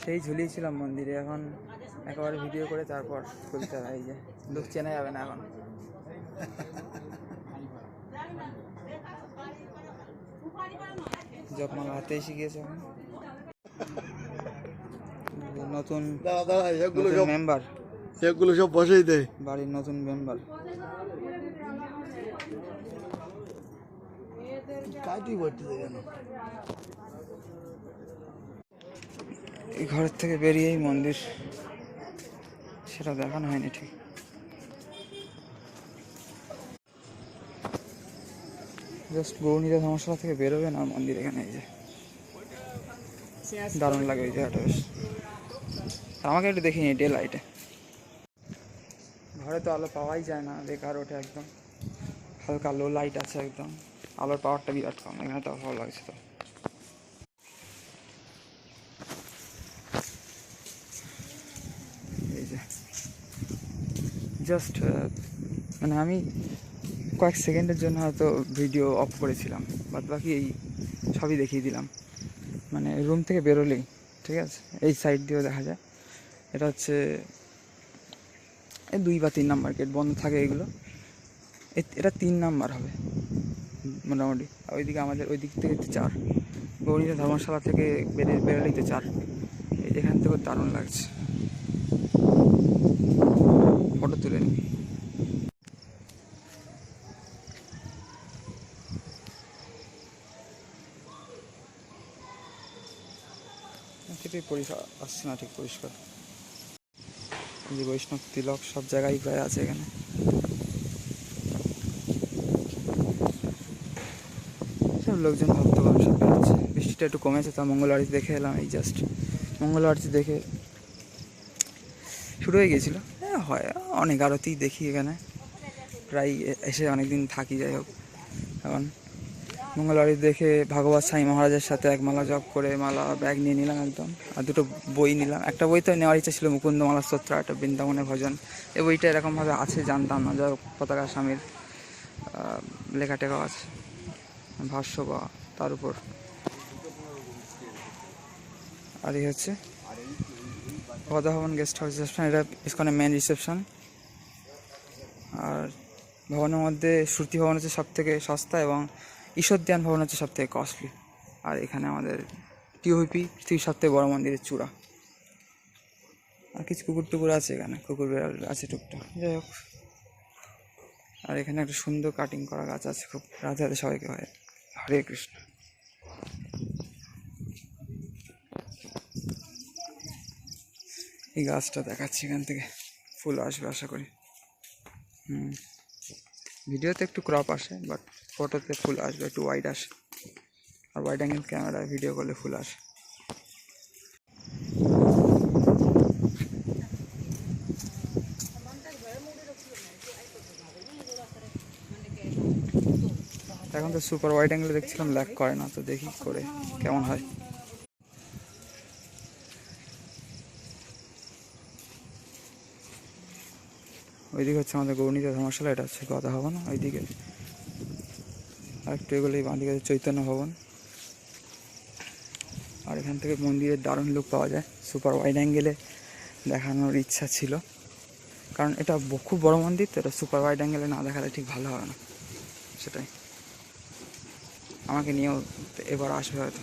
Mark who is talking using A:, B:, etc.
A: সেই ঝুলিয়েছিলাম মন্দিরে এখন একেবারে ভিডিও করে তারপর খুলতে হয় এই যে। লোক চেনা যাবে না এখন। জপমালা হাতে গিয়েছে নতুন মেম্বার
B: এগুলো সব বসেই দেয়
A: বাড়ির নতুন মেম্বার
B: কাটি পড়তেছে কেন?
A: এই ঘরের থেকে বেরিয়েই মন্দির, সেটা দেখানো হয়নি ঠিক। জাস্ট গৌরীরা ধর্মশালা থেকে বেরোবেন আর মন্দির এখানে এই যে। দারুণ লাগে ওই জায়গাটা বেশ। আমাকে একটু দেখিনি ডে লাইটে ঘরে তো আলো পাওয়াই যায় না, বেকার ওঠে একদম। হালকা লো লাইট আছে একদম। আলোর পাওয়ারটা বিরাট কম, এখানে তো ভালো লাগছে তো। জাস্ট মানে আমি কয়েক সেকেন্ডের জন্য হয়তো ভিডিও অফ করেছিলাম, বাদ বাকি এই সবই দেখিয়ে দিলাম। মানে রুম থেকে বেরোলেই, ঠিক আছে? এই সাইড দিয়েও দেখা যায়। এটা হচ্ছে, এই দুই বা তিন নাম্বার গেট বন্ধ থাকে এগুলো। এটা তিন নাম্বার হবে, মোটামুটি। ওইদিকে আমাদের ওই দিক থেকে চার। গৌরীরা ধর্মশালা থেকে বেরিয়ে বেরোলেই তো চার। এই এখান থেকে দারুণ লাগছে। ফটো তুলে নি ঠিকই পরিষ্কার, আসছে না ঠিক পরিষ্কার। যে বৈষ্ণব তিলক সব জায়গায় প্রায় আছে এখানে। সব লোকজন ভক্তগণ সব বেরোচ্ছে বৃষ্টিটা একটু কমেছে, তা মঙ্গল আরতি দেখে এলাম এই জাস্ট মঙ্গল আরতি দেখে শুরু হয়ে গিয়েছিল। হ্যাঁ অনেক আরতি দেখি এখানে। প্রায় এসে অনেক দিন থাকি, যাই হোক। এখন মঙ্গল আরতি দেখে ভাগবত সাই মহারাজের সাথে এক মালা জপ করে মালা, ব্যাগ নিয়ে নিলাম একদম। আর দুটো বই নিলাম। একটা বই তো নেওয়ার ইচ্ছা ছিল মুকুন্দ মুকুন্দমালা স্তোত্র, একটা বৃন্দাবনের ভজন। এই বইটা এরকমভাবে আছে, জানতাম না। যাই পতাকা স্বামীর লেখা টেখাও আছে। ভাষ্য বা তার উপর। আর হচ্ছে ভবন গেস্ট হাউস রিসেপশন এটা ইস্কনের মেন রিসেপশন আর ভবনের মধ্যে শ্রুতি ভবন হচ্ছে সব থেকে সস্তা এবং ঈশ্বরধ্যান ভবন হচ্ছে সব থেকে কস্টলি আর এখানে আমাদের টিওপি পৃথিবীর সব থেকে বড় মন্দিরের চূড়া। আর কিছু কুকুর টুকুর আছে এখানে, কুকুর বিড়াল আছে টুকটাক। যাই হোক। আর এখানে একটা সুন্দর কাটিং করা গাছ আছে, খুব রাধে রাধে সবাইকে হয়। হরে কৃষ্ণ। এই গাছটা দেখাচ্ছি এখান থেকে। ফুল আসবে আশা করি। হুম। ভিডিওতে একটু ক্রপ আসে বাট ফটোতে ফুল আসবে, একটু ওয়াইড আসে। আর ওয়াইড অ্যাঙ্গেল ক্যামেরায় ভিডিও করলে ফুল আসে। এখন তো সুপার ওয়াইড অ্যাঙ্গেলে দেখছিলাম ল্যাক করে না, তো দেখি করে কেমন হয়। ওইদিকে হচ্ছে আমাদের গৌরনীতা ধর্মশালা এটা হচ্ছে গদা ভবন ওইদিকে। আর একটু এগুলোই বাঁদিকে চৈতন্য ভবন। আর এখান থেকে মন্দিরের দারুণ লুক পাওয়া যায় সুপার ওয়াইড অ্যাঙ্গেলে দেখানোর ইচ্ছা ছিল। কারণ এটা খুব বড় মন্দির, তো এটা সুপার ওয়াইড অ্যাঙ্গেলে না দেখালে ঠিক ভালো হবে না, সেটাই। আমাকে নিয়েও এবার আসবে হয়তো।